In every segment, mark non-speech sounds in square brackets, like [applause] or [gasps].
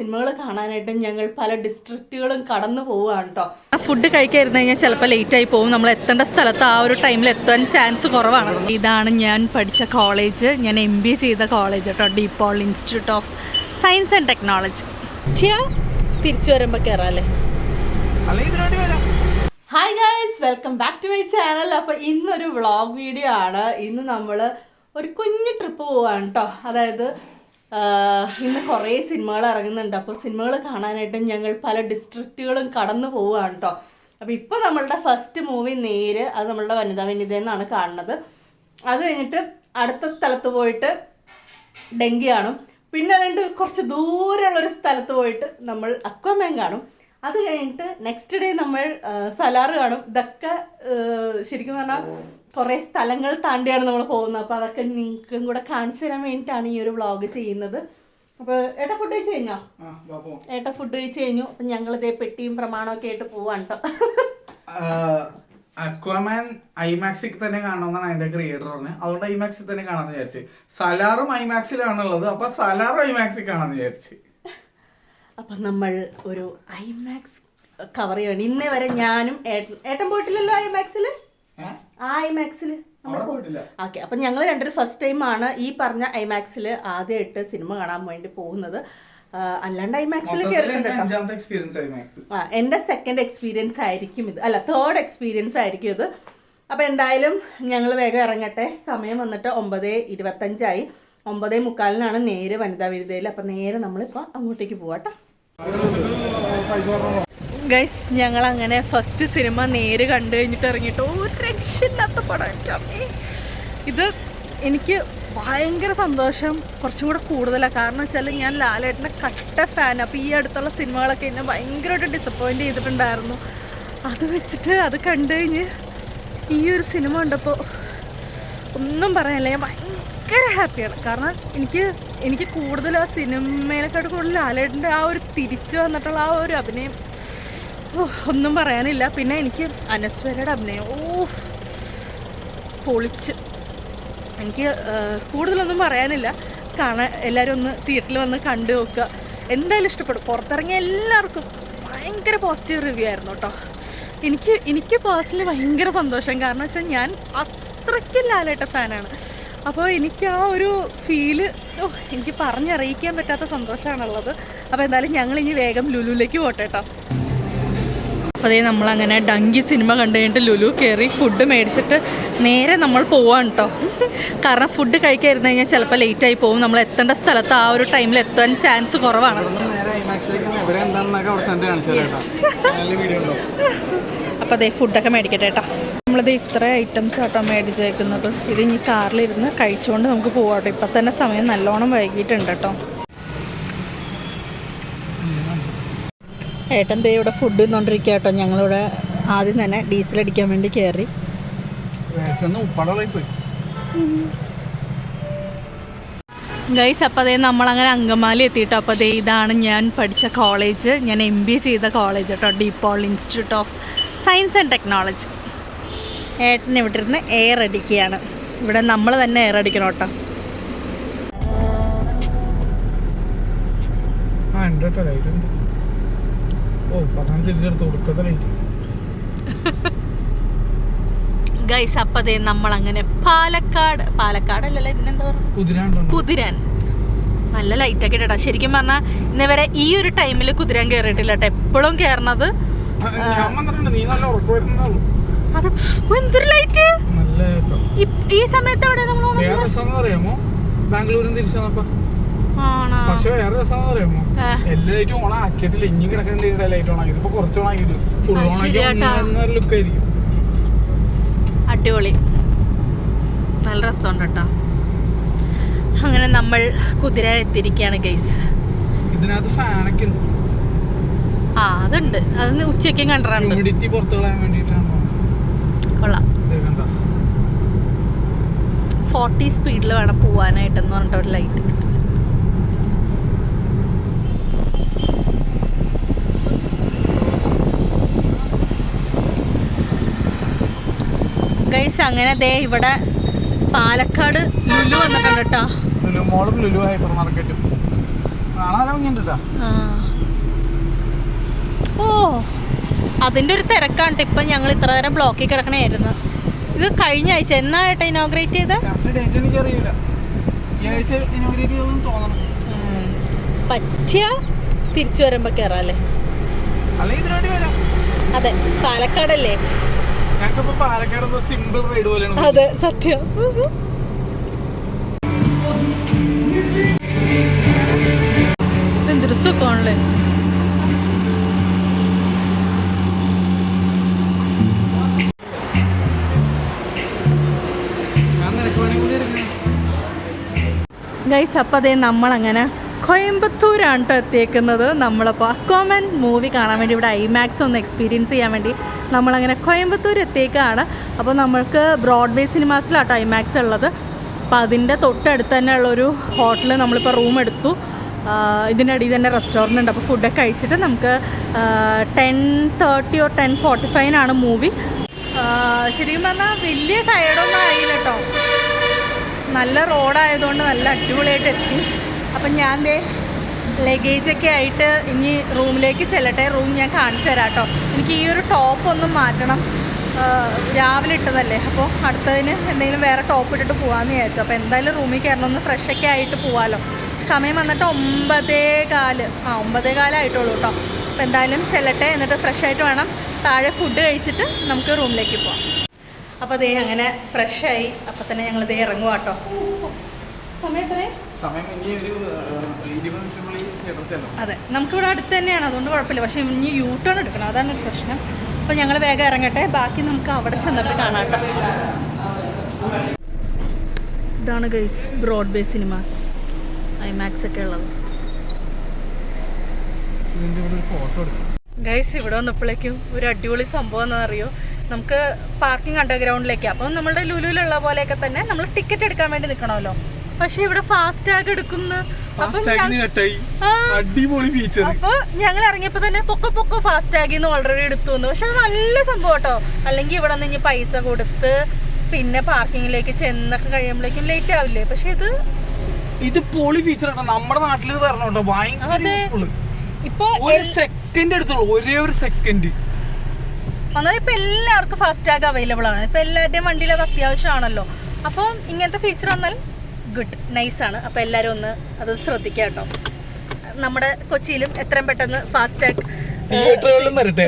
സിനിമകൾ കാണാനായിട്ട് ഞങ്ങൾ പല ഡിസ്ട്രിക്റ്റുകളും കടന്നു പോവുകയാണ് കേട്ടോ ഫുഡ് കഴിക്കാതിരുന്നു കഴിഞ്ഞാൽ ചിലപ്പോൾ ലേറ്റ് ആയി പോകും. നമ്മൾ എത്തേണ്ട സ്ഥലത്ത് ആ ഒരു ടൈമിൽ എത്താൻ ചാൻസ് കുറവാണ്. ഇതാണ് ഞാൻ പഠിച്ച കോളേജ് ഞാൻ എം ബി ചെയ്ത കോളേജ് കേട്ടോ DePaul Institute of Science and Technology തിരിച്ചു വരുമ്പോൾ കയറാല്ലേ hi guys welcome back to my channel അപ്പോൾ ഇന്നൊരു വ്ളോഗ് വീഡിയോ ആണ്. ഇന്ന് നമ്മൾ ഒരു കുഞ്ഞു ട്രിപ്പ് പോവാണ് കേട്ടോ അതായത് ഇന്ന് കുറേ സിനിമകൾ ഇറങ്ങുന്നുണ്ട്. അപ്പോൾ സിനിമകൾ കാണാനായിട്ട് ഞങ്ങൾ പല ഡിസ്ട്രിക്റ്റുകളും കടന്നു പോവുകയാണ് കേട്ടോ അപ്പോൾ ഇപ്പോൾ നമ്മളുടെ ഫസ്റ്റ് മൂവി നേര് അത് നമ്മളുടെ വനിതാ വനിത എന്നാണ് കാണുന്നത്. അത് കഴിഞ്ഞിട്ട് അടുത്ത സ്ഥലത്ത് പോയിട്ട് ഡെങ്കി കാണും പിന്നെ അതുകൊണ്ട് കുറച്ച് ദൂരെയുള്ള ഒരു സ്ഥലത്ത് പോയിട്ട് നമ്മൾ അക്വമാൻ കാണും. അത് കഴിഞ്ഞിട്ട് നെക്സ്റ്റ് ഡേ നമ്മൾ സലാറ് കാണും. ഇതൊക്കെ ശരിക്കും പറഞ്ഞാൽ കുറേ സ്ഥലങ്ങൾ താണ്ടിയാണ് നമ്മൾ പോകുന്നത്. അപ്പോൾ അതൊക്കെ നിങ്ങൾക്കും കൂടെ കാണിച്ചു തരാൻ വേണ്ടിയിട്ടാണ് ഈ ഒരു വ്ളോഗ് ചെയ്യുന്നത്. അപ്പോൾ ഏട്ടാ ഫുഡ് കഴിച്ച് കഴിഞ്ഞോ. ഏട്ടാ ഫുഡ് കഴിച്ച് കഴിഞ്ഞു. അപ്പം ഞങ്ങൾ ഇതേ പെട്ടിയും പ്രമാണമൊക്കെ ആയിട്ട് പോവാണ് അക്വാമാൻ ഐമാക്സിൽ തന്നെ കാണണമെന്നാണ് അതിന്റെ ക്രിയേറ്റർ പറഞ്ഞത്. അതുകൊണ്ട് ഐമാക്സിൽ തന്നെ കാണാന്ന് വിചാരിച്ച്. സലാറും ഐമാക്സിലാണുള്ളത് അപ്പൊ സലാറും ഐമാക്സിൽ കാണാന്ന് വിചാരിച്ച്. അപ്പൊ നമ്മൾ ഒരു ഐമാക്സ് കവർ ചെയ്യണം. ഇന്നേ വരെ ഞാനും ഏട്ടൻ ഏട്ടൻ പോയിട്ടില്ലല്ലോ ഐമാക്സിൽ? ആ ഐമാക്സിൽ ഓക്കെ അപ്പം ഞങ്ങൾ രണ്ടൊരു ഫസ്റ്റ് ടൈം ആണ് ഈ പറഞ്ഞ ഐമാക്സിൽ ആദ്യമായിട്ട് സിനിമ കാണാൻ വേണ്ടി പോകുന്നത്. അല്ലാണ്ട് ഐമാക്സിൽ കയറിയിട്ടുണ്ട് ആ എന്റെ സെക്കൻഡ് എക്സ്പീരിയൻസ് ആയിരിക്കും ഇത്. അല്ല തേർഡ് എക്സ്പീരിയൻസ് ആയിരിക്കും ഇത്. അപ്പോൾ എന്തായാലും ഞങ്ങൾ വേഗം ഇറങ്ങട്ടെ. സമയം വന്നിട്ട് ഒമ്പത് ഇരുപത്തഞ്ചായി. ഒമ്പതേ മുക്കാലിനാണ് നേരെ വനിതാ വിരുദ്ധയിൽ അപ്പം നേരെ നമ്മളിപ്പോൾ അങ്ങോട്ടേക്ക് പോവാട്ടോ. ഗൈസ് ഞങ്ങൾ അങ്ങനെ ഫസ്റ്റ് സിനിമ നേര് കണ്ടു കഴിഞ്ഞിട്ട് ഇറങ്ങിയിട്ട് ഒരു രക്ഷയില്ലാത്ത പടം. ഇത് എനിക്ക് ഭയങ്കര സന്തോഷം. കുറച്ചും കൂടെ കൂടുതലാണ് കാരണം വെച്ചാൽ ഞാൻ ലാലേട്ടന്റെ കട്ട ഫാൻ അപ്പോൾ ഈ അടുത്തുള്ള സിനിമകളൊക്കെ എന്നെ ഭയങ്കരമായിട്ട് ഡിസപ്പോയിന്റ് ചെയ്തിട്ടുണ്ടായിരുന്നു. അത് വെച്ചിട്ട് അത് കണ്ടു കഴിഞ്ഞ് ഈ ഒരു സിനിമ കണ്ടപ്പോൾ ഒന്നും പറയാനില്ല. ഞാൻ ഭയങ്കര ഹാപ്പിയാണ് കാരണം എനിക്ക് എനിക്ക് കൂടുതൽ ആ സിനിമയിലെക്കാട്ട് കൂടുതൽ ലാലേട്ടന്റെ ആ ഒരു തിരിച്ചു വന്നിട്ടുള്ള ആ ഒരു അഭിനയം ഒന്നും പറയാനില്ല. പിന്നെ എനിക്ക് അനസ്വരയുടെ അഭിനയം ഓഫ് പൊളിച്ച്. എനിക്ക് കൂടുതലൊന്നും പറയാനില്ല. കാണാൻ എല്ലാവരും ഒന്ന് തിയേറ്ററിൽ വന്ന് കണ്ടു നോക്കുക. എന്തായാലും ഇഷ്ടപ്പെടും. പുറത്തിറങ്ങിയ എല്ലാവർക്കും ഭയങ്കര പോസിറ്റീവ് റിവ്യൂ ആയിരുന്നു കേട്ടോ. എനിക്ക് എനിക്ക് പേഴ്സണലി ഭയങ്കര സന്തോഷം. കാരണം വെച്ചാൽ ഞാൻ അത്രയ്ക്ക് ലാലേട്ട ഫാനാണ്. അപ്പോൾ എനിക്ക് ആ ഒരു ഫീൽ ഓ എനിക്ക് പറഞ്ഞറിയിക്കാൻ പറ്റാത്ത സന്തോഷമാണുള്ളത് അപ്പോൾ എന്തായാലും ഞങ്ങൾ ഇനി വേഗം ലുലുലേക്ക് പോട്ടെ കേട്ടോ. അപ്പോൾ അതേ നമ്മളങ്ങനെ ഡങ്കി സിനിമ കണ്ടു കഴിഞ്ഞിട്ട് ലുലു കയറി ഫുഡ് മേടിച്ചിട്ട് നേരെ നമ്മൾ പോവാണ് കേട്ടോ കാരണം ഫുഡ് കഴിക്കാതിരുന്ന് കഴിഞ്ഞാൽ ചിലപ്പോൾ ലേറ്റ് ആയി പോകും. നമ്മൾ എത്തേണ്ട സ്ഥലത്ത് ആ ഒരു ടൈമിൽ എത്താൻ ചാൻസ് കുറവാണ്. അപ്പോൾ അതേ ഫുഡൊക്കെ മേടിക്കട്ടെ കേട്ടോ നമ്മളിത് ഇത്ര ഐറ്റംസ് ആട്ടോ മേടിച്ചേക്കുന്നത്. ഇത് ഇനി കാറിലിരുന്ന് കഴിച്ചുകൊണ്ട് നമുക്ക് പോവാട്ടോ ഇപ്പം തന്നെ സമയം നല്ലോണം വൈകിട്ടുണ്ട് കേട്ടോ ഏട്ടൻ ദേ ഇവിടെ ഫുഡ് തിന്നോണ്ടിരിക്കുക കേട്ടോ. ഞങ്ങളിവിടെ ആദ്യം തന്നെ ഡീസൽ അടിക്കാൻ വേണ്ടി കയറി ഗൈസ് അപ്പോൾ അതേ നമ്മളങ്ങനെ അങ്കമാലി എത്തിയിട്ടോ. അപ്പോൾ അതേ ഇതാണ് ഞാൻ പഠിച്ച കോളേജ് ഞാൻ എം ബി എ ചെയ്ത കോളേജ് കേട്ടോ. DePaul Institute of Science and Technology ഏട്ടൻ ഇവിടെ ഇരുന്ന് എയർ അടിക്കുകയാണ്. ഇവിടെ നമ്മൾ തന്നെ എയർ അടിക്കണം കേട്ടോ. ആ ഉണ്ട് കേട്ടോ ലൈറ്റ് ഉണ്ട് ഓ പത്താം തിരിച്ചെടുത്ത് കൊടുക്കത്തെ ലൈറ്റ് ഗൈസ് അപ്പതേ നമ്മൾ അങ്ങനെ പാലക്കാട് പാലക്കാട് അല്ലല്ലോ ഇതിനെന്താ പറയുക? കുതിരൻ നല്ല ലൈറ്റൊക്കെ ഇട്ടാ. ശരിക്കും പറഞ്ഞാൽ ഇന്നവരെ ഈ ഒരു ടൈമിൽ കുതിരാൻ കയറിയിട്ടില്ല കേട്ടോ എപ്പോഴും കയറണത് അത് എന്തൊരു ലൈറ്റ് ഈ സമയത്ത് എവിടെ നമ്മൾ ബാംഗ്ലൂരിൽ തിരിച്ചു പക്ഷെ വേറെ രസം പറയുമോ. എല്ലാ ലൈറ്റും ഓൺ ആക്കിയിട്ടില്ല. ഇനി കിടക്കുന്ന ലൈറ്റ് ഓൺ ആക്കി. ഇതിപ്പോ കുറച്ച് ഓൺ ആക്കിയിട്ട് ഫുൾ ഓൺ ആക്കി ലുക്ക് ആയിരിക്കും. അടിപൊളി. നല്ല രസമുണ്ട് കേട്ടോ. അങ്ങനെ നമ്മൾ കുതിര എത്തിയിരിക്കുകയാണ് ഗൈസ് ഇതിനകത്ത് ഫാനൊക്കെ ഉണ്ട്. ആ അതുണ്ട്. അത് ഉച്ചയ്ക്കും കണ്ടിട്ടുണ്ട്. ഹ്യൂമിഡിറ്റി പുറത്തു കളയാൻ വേണ്ടിയിട്ടാണ് കൊള്ളാം? ഫോർട്ടി സ്പീഡിൽ വേണം പോവാനായിട്ടെന്ന് പറഞ്ഞിട്ട് ഒരു ലൈറ്റ് ഗൈസ് അങ്ങനെ ദേ ഇവിടെ പാലക്കാട് ലുലു വന്നിട്ടുണ്ട് കേട്ടോ ലുലു മോളും ലുലു ഹൈപ്പർ മാർക്കറ്റും. ഓ അതിന്റെ ഒരു തിരക്കാണ് ഇപ്പൊ ഞങ്ങൾ ഇത്ര നേരം ബ്ലോക്കിൽ കിടക്കണായിരുന്നു. ഇത് കഴിഞ്ഞ ആഴ്ച ഇനോഗ്രേറ്റ് ചെയ്ത്? അറിയില്ല ഈ ഇനോഗ്രേറ്റ് തോന്നണം. പറ്റിയ തിരിച്ചു വരുമ്പോ കേറാല്ലേ അതെ പാലക്കാടല്ലേ? സിമ്പിൾ റൈഡ് പോലെയാണ് അതെ സത്യം. എന്തൊരു സുഖമാണല്ലേ ഗൈസ് അപ്പം അതേ നമ്മളങ്ങനെ കോയമ്പത്തൂരാണ് കേട്ടോ എത്തിയേക്കുന്നത്. നമ്മളപ്പോൾ കോമൻ മൂവി കാണാൻ വേണ്ടി ഇവിടെ ഐമാക്സ് ഒന്ന് എക്സ്പീരിയൻസ് ചെയ്യാൻ വേണ്ടി നമ്മളങ്ങനെ കോയമ്പത്തൂർ എത്തിയേക്കാണ്. അപ്പോൾ നമ്മൾക്ക് ബ്രോഡ്വേ സിനിമാസിലാണ് കേട്ടോ ഐമാക്സ് ഉള്ളത്. അപ്പോൾ അതിന്റെ തൊട്ടടുത്ത് തന്നെ ഉള്ളൊരു ഹോട്ടലിൽ നമ്മളിപ്പോൾ റൂം എടുത്തു. ഇതിന്റെ അടിയിൽ തന്നെ റെസ്റ്റോറന്റ് ഉണ്ട്. അപ്പോൾ ഫുഡൊക്കെ കഴിച്ചിട്ട് നമുക്ക് ten thirty or ten forty ഫൈവിനാണ് movie ശരിക്കും പറഞ്ഞാൽ വലിയ ടയർഡൊന്നും ആയില്ല കേട്ടോ നല്ല റോഡായതുകൊണ്ട് നല്ല അടിപൊളിയായിട്ട് എത്തി. അപ്പം ഞാൻ ദേ ലഗേജൊക്കെ ആയിട്ട് ഇനി റൂമിലേക്ക് ചെല്ലട്ടെ. റൂം ഞാൻ കാണിച്ചു തരാം കേട്ടോ എനിക്ക് ഈ ഒരു ടോപ്പ് ഒന്നും മാറ്റണം. രാവിലെ ഇട്ടതല്ലേ? അപ്പോൾ അടുത്തതിന് എന്തെങ്കിലും വേറെ ടോപ്പ് ഇട്ടിട്ട് പോകാമെന്ന് വിചാരിച്ചു. അപ്പോൾ എന്തായാലും റൂമിൽ കയറണം. ഒന്ന് ഫ്രഷൊക്കെ ആയിട്ട് പോകാമല്ലോ സമയം വന്നിട്ട് ഒമ്പതേ കാൽ. ആ ഒമ്പതേ കാലായിട്ടുള്ളൂ കേട്ടോ. അപ്പോൾ എന്തായാലും ചെല്ലട്ടെ. എന്നിട്ട് ഫ്രഷ് ആയിട്ട് വേണം. താഴെ ഫുഡ് കഴിച്ചിട്ട് നമുക്ക് റൂമിലേക്ക് പോവാം. അപ്പോൾ അതേ അങ്ങനെ ഫ്രഷായി അപ്പോൾ തന്നെ ഞങ്ങൾ ദേ ഇറങ്ങുക കേട്ടോ. സമയം അതെ. നമുക്കിവിടെ അടുത്ത് തന്നെയാണ്. അതുകൊണ്ട് കുഴപ്പമില്ല. പക്ഷേ ഇനി യൂ ടേൺ എടുക്കണം. അതാണ് പ്രശ്നം. അപ്പോൾ ഞങ്ങൾ വേഗം ഇറങ്ങട്ടെ. ബാക്കി നമുക്ക് അവിടെ ചെന്നിട്ട് കാണാം ഇതാണ് ഗൈസ് ബ്രോഡ്വേ സിനിമാസ് ഐമാക്സ് ഒക്കെ ഉള്ളത്. ഗൈസ് ഇവിടെ വന്നപ്പോഴേക്കും ഒരു അടിപൊളി സംഭവം എന്നറിയോ നമുക്ക് പാർക്കിംഗ് അണ്ടർഗ്രൗണ്ടിലേക്ക് അപ്പം നമ്മുടെ ലുലുവിലുള്ള പോലെയൊക്കെ തന്നെ നമ്മൾ ടിക്കറ്റ് എടുക്കാൻ വേണ്ടി നിൽക്കണമല്ലോ പക്ഷെ ഇവിടെ ഫാസ്റ്റാഗ് എടുക്കുന്നു. അടിപൊളി ഫീച്ചർ അപ്പൊ ഞങ്ങൾ ഇറങ്ങിയപ്പോ തന്നെ പൊക്ക പൊക്ക ഫാസ്റ്റ് നിന്ന് ഓൾറെഡി എടുത്തു പക്ഷെ അത് നല്ല സംഭവം കേട്ടോ അല്ലെങ്കിൽ ഇവിടെ നിന്ന് ഇനി പൈസ കൊടുത്ത് പിന്നെ പാർക്കിങ്ങിലേക്ക് ചെന്നൊക്കെ കഴിയുമ്പോഴേക്കും ലേറ്റ് ആവില്ലേ? പക്ഷെ ഇത് ഇത് പൊളി ഫീച്ചർ ആണ് നമ്മുടെ നാട്ടിൽ ഇത് പറഞ്ഞു കേട്ടോ ഭയങ്കര അതെ. useful. ഇപ്പൊ ഒരു സെക്കൻഡ് എടുത്തോളൂ ഒരേ ഒരു സെക്കൻഡ് ഒന്നാമത് ഇപ്പൊ എല്ലാവർക്കും ഫാസ്റ്റാഗ് അവൈലബിൾ ആണ്. ഇപ്പൊ എല്ലാവരുടെയും വണ്ടിയിൽ അത് അത്യാവശ്യമാണല്ലോ. അപ്പം ഇങ്ങനത്തെ ഫീച്ചർ വന്നാൽ ഗുഡ് നൈസാണ്. അപ്പോൾ എല്ലാവരും ഒന്ന് അത് ശ്രദ്ധിക്കുക കേട്ടോ. നമ്മുടെ കൊച്ചിയിലും എത്രയും പെട്ടെന്ന് ഫാസ്റ്റ് ടാഗ് തിയേറ്ററുകളിലും വരട്ടെ?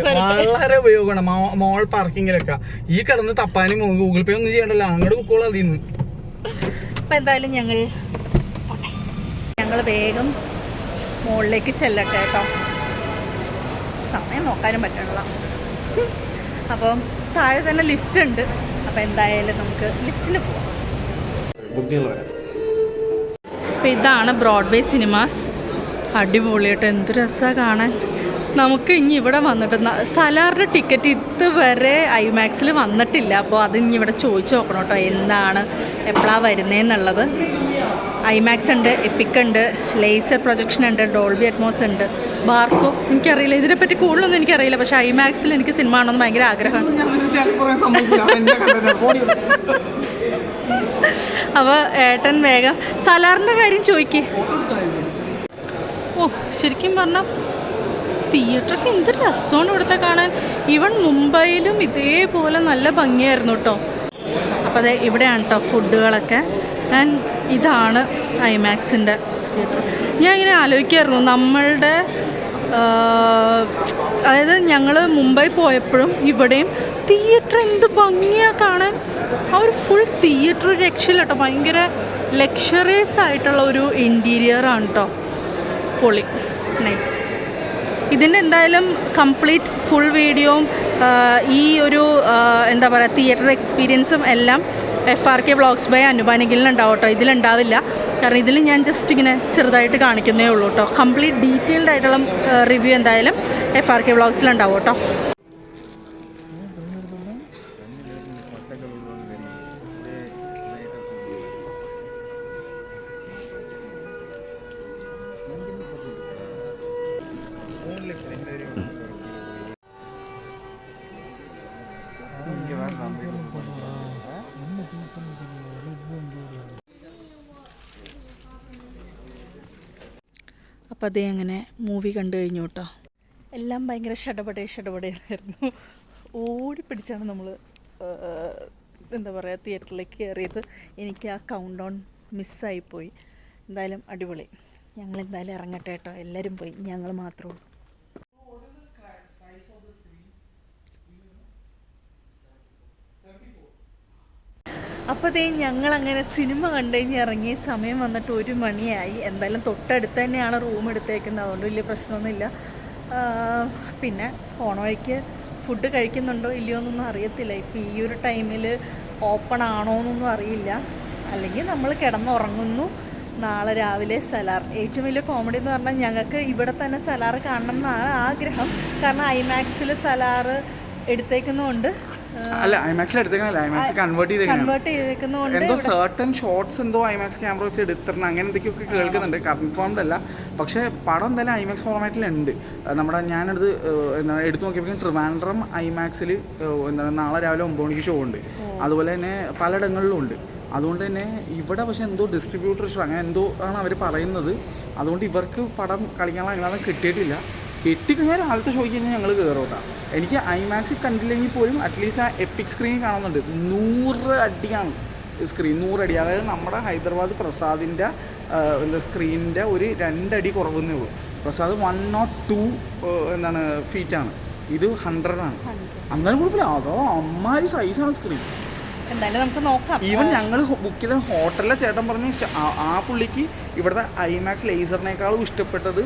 വളരെ ഉപയോഗമാണ്. മോൾ പാർക്കിങ്ങിലൊക്കെ. ഈ കിടന്ന് തപ്പാനും ഗൂഗിൾ പേ ഒന്നും ചെയ്യണ്ടല്ലോ. അങ്ങോട്ട് ബുക്കുകൾ അതിൽ നിന്ന് അപ്പം എന്തായാലും ഞങ്ങൾ ഞങ്ങൾ വേഗം മുകളിലേക്ക് ചെല്ലട്ടെ കേട്ടോ. സമയം നോക്കാനും പറ്റണില്ല. അപ്പം താഴെ തന്നെ ലിഫ്റ്റ് ഉണ്ട്. അപ്പം എന്തായാലും നമുക്ക് ലിഫ്റ്റിൽ പോവാം. അപ്പം ഇതാണ് ബ്രോഡ്വേ സിനിമാസ്. അടിപൊളിയായിട്ട് എന്ത് രസമാണ് കാണാൻ. നമുക്ക് ഇനി ഇവിടെ വന്നിട്ട് സലാറിന്റെ ടിക്കറ്റ് ഇതുവരെ ഐമാക്സിൽ വന്നിട്ടില്ല. അപ്പോൾ അത് ഇനി ഇവിടെ ചോദിച്ചു നോക്കണം കേട്ടോ. എന്താണ് എപ്പോഴാണ് വരുന്നതെന്നുള്ളത് ഐമാക്സ് ഉണ്ട് എപ്പിക് ഉണ്ട് ലേസർ പ്രൊജക്ഷൻ ഉണ്ട് ഡോൾബി അറ്റ്മോസ് ഉണ്ട്. ബാർക്കോ എനിക്കറിയില്ല. ഇതിനെപ്പറ്റി കൂടുതലൊന്നും എനിക്കറിയില്ല. പക്ഷേ ഐമാക്സിൽ എനിക്ക് സിനിമ കാണണമെന്ന് ഭയങ്കര ആഗ്രഹമാണ്. അപ്പോൾ ഏട്ടൻ വേഗം സലാറിന്റെ കാര്യം ചോദിക്ക്. ഓ ശരിക്കും പറഞ്ഞാൽ തിയേറ്ററൊക്കെ എന്ത് രസമാണ് ഇവിടുത്തെ കാണാൻ. ഈവൻ മുംബൈയിലും ഇതേപോലെ നല്ല ഭംഗിയായിരുന്നു കേട്ടോ. അപ്പോൾ അതെ ഇവിടെയാണ് കേട്ടോ ഫുഡുകളൊക്കെ. ആൻഡ് ഇതാണ് ഐമാക്സിന്റെ തിയേറ്റർ. ഞാൻ ഇങ്ങനെ ആലോചിക്കായിരുന്നു നമ്മളുടെ അതായത് ഞങ്ങൾ മുംബൈ പോയപ്പോഴും ഇവിടെയും തിയേറ്റർ എന്ത് ഭംഗിയാണ് കാണാൻ. ആ ഒരു ഫുൾ തിയേറ്റർ രക്ഷയില്ല കേട്ടോ. ഭയങ്കര ലക്ഷറിയസ് ആയിട്ടുള്ള ഒരു ഇന്റീരിയർ ആണ് കേട്ടോ പൊളി. നൈസ് ഇതിന്റെ എന്തായാലും കംപ്ലീറ്റ് ഫുൾ വീഡിയോയും ഈ ഒരു എന്താ പറയുക തിയേറ്റർ എക്സ്പീരിയൻസും എല്ലാം F R K vlogs by അനുപാനകിലുണ്ടാവും കേട്ടോ ഇതിലുണ്ടാവില്ല കാരണം ഇതിൽ ഞാൻ ജസ്റ്റ് ഇങ്ങനെ ചെറുതായിട്ട് കാണിക്കുന്നേ ഉള്ളൂ കേട്ടോ കംപ്ലീറ്റ് ഡീറ്റെയിൽഡ് ആയിട്ടുള്ള റിവ്യൂ എന്തായാലും എഫ് ആർ കെ വ്ളോഗ്സിലുണ്ടാവും കേട്ടോ അപ്പം അങ്ങനെ മൂവി കണ്ടു കഴിഞ്ഞു കേട്ടോ എല്ലാം ഭയങ്കര ഷടപടേ ഷടപടേന്നായിരുന്നു. ഓടിപ്പിടിച്ചാണ് നമ്മൾ എന്താ പറയുക തിയേറ്ററിലേക്ക് കയറിയത് എനിക്ക് ആ കൗണ്ട് ഡൗൺ മിസ്സായിപ്പോയി എന്തായാലും അടിപൊളി. ഞങ്ങൾ എന്തായാലും ഇറങ്ങട്ടെ കേട്ടോ എല്ലാവരും പോയി. ഞങ്ങൾ മാത്രമേ ഉള്ളൂ. ഞങ്ങൾ അങ്ങനെ സിനിമ കണ്ടു കഴിഞ്ഞ് ഇറങ്ങി സമയം വന്നിട്ട് ഒരു മണിയായി. എന്തായാലും തൊട്ടടുത്ത് തന്നെയാണ് റൂം എടുത്തേക്കുന്നത്. അതുകൊണ്ട് വലിയ പ്രശ്നമൊന്നുമില്ല. പിന്നെ പോണ ഫുഡ് കഴിക്കുന്നുണ്ടോ ഇല്ലയോ എന്നൊന്നും അറിയത്തില്ല. ഇപ്പം ഈ ഒരു ടൈമിൽ ഓപ്പൺ ആണോ എന്നൊന്നും അറിയില്ല. അല്ലെങ്കിൽ നമ്മൾ കിടന്നുറങ്ങുന്നു. നാളെ രാവിലെ സലാർ. ഏറ്റവും വലിയ കോമഡി എന്ന് പറഞ്ഞാൽ ഞങ്ങൾക്ക് ഇവിടെ തന്നെ സലാർ കാണണം എന്നാണ് ആഗ്രഹം. കാരണം ഐമാക്സിൽ സലാർ എടുത്തേക്കുന്നതുകൊണ്ട് അല്ല ഐമാക്സിൽ എടുത്തേക്കണല്ല? ഐമാക്സ് കൺവേർട്ട് ചെയ്തേക്കണം? എന്തോ സർട്ടൺ ഷോർട്സ് എന്തോ ഐമാക്സ് ക്യാമറ വെച്ച് എടുത്തിരണം അങ്ങനെ എന്തൊക്കെയൊക്കെ കേൾക്കുന്നുണ്ട്. കൺഫേംഡ് അല്ല. പക്ഷേ പടം എന്തായാലും ഐമാക്സ് ഫോർമാറ്റിലുണ്ട് നമ്മുടെ ഞാനത് എന്താണ് എടുത്തു നോക്കിയപ്പോഴും ട്രിവാൻഡ്രം ഐമാക്സിൽ എന്താണ് നാളെ രാവിലെ ഒമ്പത് മണിക്ക് ഷോ ഉണ്ട്. അതുപോലെ തന്നെ പലയിടങ്ങളിലും ഉണ്ട്. അതുകൊണ്ട് തന്നെ ഇവിടെ പക്ഷേ എന്തോ ഡിസ്ട്രിബ്യൂട്ടർ അങ്ങനെ എന്തോ ആണ് അവർ പറയുന്നത്. അതുകൊണ്ട് ഇവർക്ക് പടം കളിക്കാനുള്ള അനുവാദം കിട്ടിയിട്ടില്ല. കിട്ടിക്കഴിഞ്ഞാൽ രാവിലത്തെ ഷോയ്ക്ക് കഴിഞ്ഞാൽ ഞങ്ങൾ കയറോട്ടാ എനിക്ക് ഐമാക്സിൽ കണ്ടില്ലെങ്കിൽ പോലും അറ്റ്ലീസ്റ്റ് ആ എപ്പിക് സ്ക്രീൻ കാണുന്നുണ്ട്. നൂറ് അടിയാണ് സ്ക്രീൻ നൂറടി അതായത് നമ്മുടെ ഹൈദരാബാദ് പ്രസാദിന്റെ എന്താ സ്ക്രീനിന്റെ ഒരു രണ്ടടി കുറവെന്നേ ഉള്ളൂ. പ്രസാദ് വൺ നോട്ട് ടു എന്താണ് ഫീറ്റാണ് ഇത് ഹൺഡ്രഡാണ് ആണ്. അന്നാലും കുഴപ്പമില്ല. അതോ അമ്മാരി സൈസാണ് സ്ക്രീൻ എന്തായാലും നമുക്ക് നോക്കാം. ഈവൻ ഞങ്ങൾ ബുക്ക് ചെയ്ത ഹോട്ടലിലെ ചേട്ടൻ പറഞ്ഞു ആ- പുള്ളിക്ക് ഇവിടുത്തെ ഐമാക്സ് ലേസറിനേക്കാളും ഇഷ്ടപ്പെട്ടത്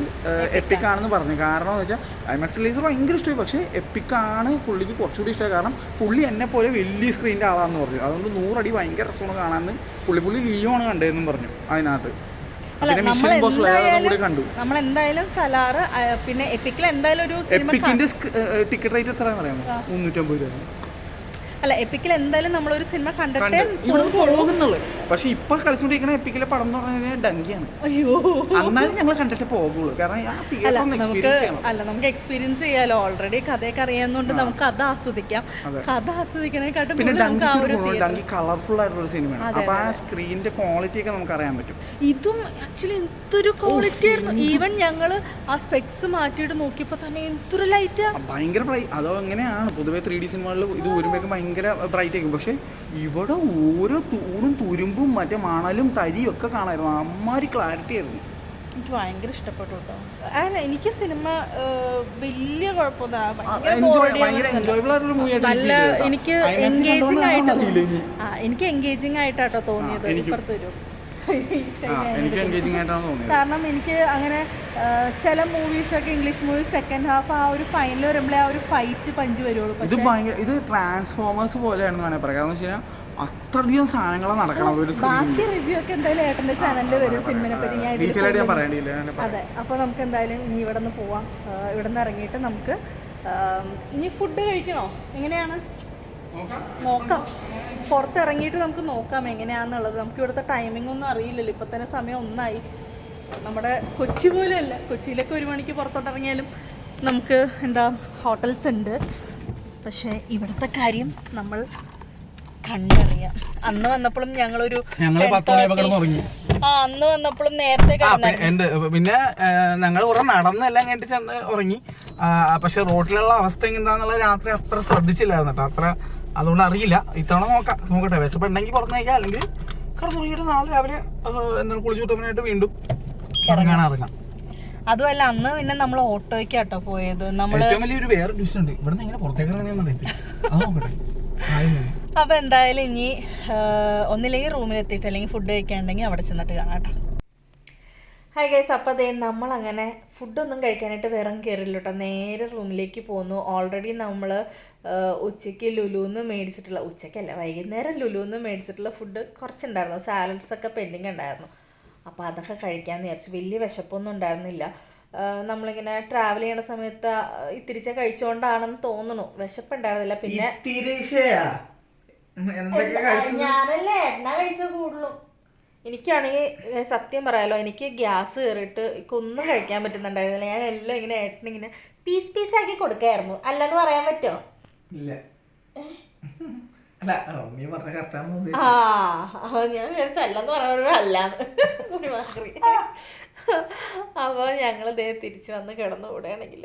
എപ്പിക് ആണെന്ന് പറഞ്ഞു. കാരണം എന്ന് വെച്ചാൽ ഐമാക്സ് ലേസർ ഭയങ്കര ഇഷ്ടമായി. പക്ഷേ എപ്പിക് ആണ് പുള്ളിക്ക് കുറച്ചുകൂടി ഇഷ്ടമായി. കാരണം പുള്ളി എന്നെ പോലെ വലിയ സ്ക്രീനിന്റെ ആളാണെന്ന് പറഞ്ഞു. അതുകൊണ്ട് നൂറടി ഭയങ്കര രസമാണ് കാണാമെന്ന് പുള്ളി പുള്ളി ലിയോ ആണ് കണ്ടതെന്നും പറഞ്ഞു അതിനകത്ത്. നമ്മൾ എന്തായാലും കണ്ടു. നമ്മൾ എന്തായാലും സലാറ് പിന്നെ എപ്പിക്കിൽ എന്തായാലും ഒരു ടിക്കറ്റ് റേറ്റ് എത്രയാണെന്ന് അറിയാമോ? മുന്നൂറ്റമ്പത് രൂപ അല്ല എപ്പിക്കിൽ എന്തായാലും നമ്മളൊരു സിനിമ കണ്ടിട്ടേ പോകുന്നുള്ളു. പക്ഷെ ഇപ്പൊ കളിച്ചുകൊണ്ടിരിക്കുന്ന എപ്പിക്കിലെ പടം എന്ന് പറഞ്ഞാൽ ഡങ്കിയാണ്. അയ്യോ. എന്നാലും ഞങ്ങൾ കണ്ടിട്ട് പോകുള്ളൂ കാരണം അല്ല നമുക്ക് എക്സ്പീരിയൻസ് ചെയ്യണം. അല്ല നമുക്ക് എക്സ്പീരിയൻസ് ചെയ്യാലോ. ഓൾറെഡി കഥയൊക്കെ അറിയാവുന്നതുകൊണ്ട് നമുക്ക് അത് ആസ്വദിക്കാം. കഥ ആസ്വദിക്കണേക്കാട്ടും ഡങ്കി കളർഫുൾ ആയിട്ടുള്ള സിനിമയാണ്. അപ്പൊ ആ സ്ക്രീനിന്റെ ക്വാളിറ്റി ഒക്കെ നമുക്ക് അറിയാൻ പറ്റും. ഇതും ആക്ച്വലി എന്തൊരു ക്വാളിറ്റി ആയിരുന്നു. ഈവൻ ഞങ്ങൾ ആ സ്പെക്സ് മാറ്റിയിട്ട് നോക്കിയപ്പോ തന്നെ എന്തൊരു ലൈറ്റ് ഭയങ്കര അതോ എങ്ങനെയാണ്? പൊതുവെ ത്രീ ഡി സിനിമകളിൽ ഇത് വരുമ്പോഴേക്കും ഭയങ്കര ബ്രൈറ്റ് ആയിരിക്കും. പക്ഷേ ഇവിടെ ഓരോ തൂണും തുരുമ്പും മറ്റേ മണലും തരിയും ഒക്കെ കാണായിരുന്നു. അമ്മാതിരി ക്ലാരിറ്റി ആയിരുന്നു. എനിക്ക് ഭയങ്കര ഇഷ്ടപ്പെട്ടു കേട്ടോ. എനിക്ക് സിനിമ വലിയ കുഴപ്പമൊന്നും ഭയങ്കര ഭയങ്കര നല്ല എനിക്ക് എൻഗേജിങ് ആയിട്ട് അറിയില്ല തോന്നി. ആ എനിക്ക് എൻഗേജിങ് ആയിട്ടാട്ടോ തോന്നിയത് ആ, കാരണം എനിക്ക് അങ്ങനെ ചില മൂവീസൊക്കെ ഇംഗ്ലീഷ് മൂവീസ് സെക്കൻഡ് ഹാഫ് ആ ഒരു ഫൈനൽ വരുമ്പോഴേ ആ ഒരു ഫൈറ്റ് പഞ്ച് വരുള്ളൂ. ഇത് ഭയങ്കര ഇത് ട്രാൻസ്ഫോമേഴ്സ് പോലെയാണെന്ന് വേണേ പറയാം. കാരണം വെച്ചാൽ അത്രയധികം സാധനങ്ങളാണ് നടക്കണം ഒരു ബാക്കി റിവ്യൂ ഒക്കെ എന്തായാലും ഏട്ടന്റെ ചാനലിൽ വരും സിനിമനെ പറ്റി. ഞാൻ. അതെ അപ്പൊ നമുക്ക് എന്തായാലും ഇനി ഇവിടെ നിന്ന് പോവാം. ഇവിടെ നിന്ന് ഇറങ്ങിയിട്ട് നമുക്ക് ഇനി ഫുഡ് കഴിക്കണോ? എങ്ങനെയാണ്? നോക്കാം. പുറത്തിറങ്ങിയിട്ട് നമുക്ക് നോക്കാം എങ്ങനെയാണെന്നുള്ളത് നമുക്ക് ഇവിടുത്തെ ടൈമിംഗ് ഒന്നും അറിയില്ലല്ലോ. ഇപ്പം തന്നെ സമയം ഒന്നായി. നമ്മുടെ കൊച്ചി പോലെയല്ല. കൊച്ചിയിലൊക്കെ ഒരു മണിക്ക് പുറത്തോട്ട് ഇറങ്ങിയാലും നമുക്ക് എന്താ ഹോട്ടൽസ് ഉണ്ട്. പക്ഷേ ഇവിടുത്തെ കാര്യം നമ്മൾ കണ്ടറിയാം. അന്ന് വന്നപ്പോഴും ഞങ്ങളൊരു. ആ അന്ന് വന്നപ്പോഴും നേരത്തെ കിടന്നു പിന്നെ ഞങ്ങൾ കുറെ നടന്നെല്ലാം കഴിഞ്ഞിട്ട് ചെന്ന് ഉറങ്ങി. പക്ഷെ റോഡിലുള്ള അവസ്ഥ എന്താന്നുള്ള രാത്രി അത്ര ശ്രദ്ധിച്ചില്ലായിരുന്നു കേട്ടോ. അത്ര അതുകൊണ്ട് അറിയില്ല. ഇത്തവണ നോക്കാം. നോക്കട്ടെ. വിശപ്പുണ്ടെങ്കിൽ പുറത്ത് നയിക്കാം അല്ലെങ്കിൽ കിടന്നുറങ്ങിയിട്ട് നാളെ രാവിലെ എന്താ എന്താണ് കുളിച്ചുകൂട്ടവനായിട്ട് വീണ്ടും ഇറങ്ങാൻ ഇറങ്ങാം. അതുമല്ല അന്ന് പിന്നെ നമ്മൾ ഓട്ടോയ്ക്കാട്ടോ പോയത്. നമ്മൾ വലിയൊരു വേറെ ഡിഷ് ഉണ്ട്. ഇവിടെ എങ്ങനെ പുറത്തേക്ക് ഇറങ്ങാൻ അപ്പോൾ എന്തായാലും ഇനി ഒന്നില്ലെങ്കിൽ റൂമിൽ എത്തിയിട്ട് അല്ലെങ്കിൽ ഫുഡ് കഴിക്കാണ്ടെങ്കിൽ അവിടെ ചെന്നിട്ട് കാണാം കേട്ടോ. ഹായ് ഗൈസ് അപ്പോൾ അതേ നമ്മളങ്ങനെ ഫുഡൊന്നും കഴിക്കാനായിട്ട് വേറെ കയറില്ല കേട്ടോ നേരെ റൂമിലേക്ക് പോന്നു. ഓൾറെഡി നമ്മൾ ഉച്ചയ്ക്ക് ലുലുന്ന് മേടിച്ചിട്ടുള്ള ഉച്ചയ്ക്കല്ല വൈകുന്നേരം ലുലുന്ന് മേടിച്ചിട്ടുള്ള ഫുഡ് കുറച്ചുണ്ടായിരുന്നു. സാലഡ്സ് ഒക്കെ പെൻഡിങ് ഉണ്ടായിരുന്നു. അപ്പോൾ അതൊക്കെ കഴിക്കാമെന്ന് വിചാരിച്ചു. വലിയ വിശപ്പൊന്നും ഉണ്ടായിരുന്നില്ല. നമ്മളിങ്ങനെ ട്രാവൽ ചെയ്യണ സമയത്ത് ഇത്തിരിച്ച കഴിച്ചുകൊണ്ടാണെന്ന് തോന്നുന്നു. വിശപ്പുണ്ടായിരുന്നില്ല. പിന്നെ? ഞാനല്ലേ എണ്ണ കഴിച്ചു കൂടുതലും. എനിക്കാണെങ്കിൽ സത്യം പറയാലോ എനിക്ക് ഗ്യാസ് കയറിയിട്ട് ഒന്നും കഴിക്കാൻ പറ്റുന്നുണ്ടായിരുന്നില്ല. ഞാൻ എല്ലാം ഇങ്ങനെ ഏട്ടനിങ്ങനെ പീസ് പീസ് ആക്കി കൊടുക്കായിരുന്നു. അല്ലെന്ന് പറയാൻ പറ്റോ? ഇല്ല. അല്ല നീ പറഞ്ഞ കറക്റ്റാണെന്ന് ആ അപ്പൊ ഞാൻ വിചാരിച്ച അല്ലെന്ന് അപ്പോൾ ഞങ്ങൾ ദേ തിരിച്ചു വന്ന് കിടന്നു കൂടെയാണെങ്കിൽ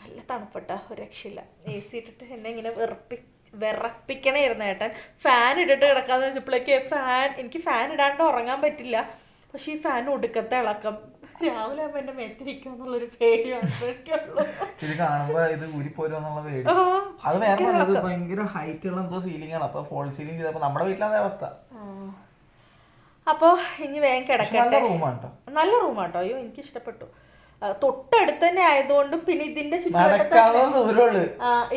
നല്ല തണുപ്പട്ട ഒരു രക്ഷയില്ല. എ സി ഇട്ടിട്ട് എന്നെ ഇങ്ങനെ വിറപ്പി വിറപ്പിക്കണമായിരുന്നു ഏട്ടൻ. ഫാൻ ഇട്ടിട്ട് കിടക്കാന്ന് വെച്ചപ്പോഴേക്ക് ഫാൻ എനിക്ക് ഫാൻ ഇടാണ്ട് ഉറങ്ങാൻ പറ്റില്ല. പക്ഷെ ഈ ഫാൻ ഒടുക്കത്തെ ഇളക്കം. രാവിലെ ആകുമ്പോ എന്റെ മെത്തിരിക്കും എന്നുള്ളൊരു പേടി ഇത് കാണുമ്പോ ഇത് ഊരിപ്പോരും എന്നുള്ള പേടി. അത് വേറെ ഭയങ്കര ഹൈറ്റ് ഉള്ള എന്തോ സീലിംഗ് ആണ്. അപ്പൊ ഫോൾ സീലിംഗ് ചെയ്തപ്പോ നമ്മുടെ വീട്ടിലെ അവസ്ഥ. അപ്പോൾ ഇനി വേഗം കിടക്കട്ടെ. നല്ല റൂമാണ് കേട്ടോ നല്ല റൂമാട്ടോ അയ്യോ എനിക്ക് ഇഷ്ടപ്പെട്ടു തൊട്ടടുത്ത് തന്നെ ആയതുകൊണ്ടും പിന്നെ ഇതിന്റെ ചുറ്റുവട്ടത്ത്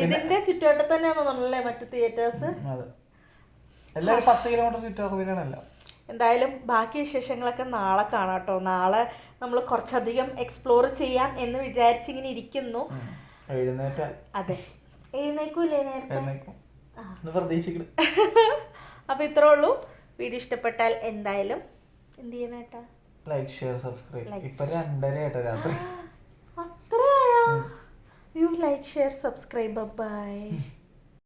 ഇതിന്റെ ചുറ്റുവട്ടത്ത് തന്നെയാണെന്ന് തോന്നുന്നല്ലേ മറ്റു തിയേറ്റേഴ്സ് അതെ. എല്ലാവരും പത്ത് കിലോമീറ്റർ എന്തായാലും ബാക്കി വിശേഷങ്ങളൊക്കെ നാളെ കാണാട്ടോ നാളെ നമ്മൾ കുറച്ചധികം എക്സ്പ്ലോർ ചെയ്യാം എന്ന് വിചാരിച്ചിങ്ങനെ ഇരിക്കുന്നു. എഴുന്നേറ്റാൽ. അതെ. എഴുന്നേക്കൂലേ നേരത്തെ? [laughs] അപ്പൊ ഇത്രേ ഉള്ളൂ. വീഡിയോ ഇഷ്ടപ്പെട്ടാൽ എന്തായാലും എന്ത് ചെയ്യണം ഏട്ടാ? ലൈക്ക് ഷെയർ സബ്സ്ക്രൈബ് ഇപ്പൊ രണ്ടര ആയിട്ടോ രാത്രി. [gasps] അത്രയാ? You like share subscribe bye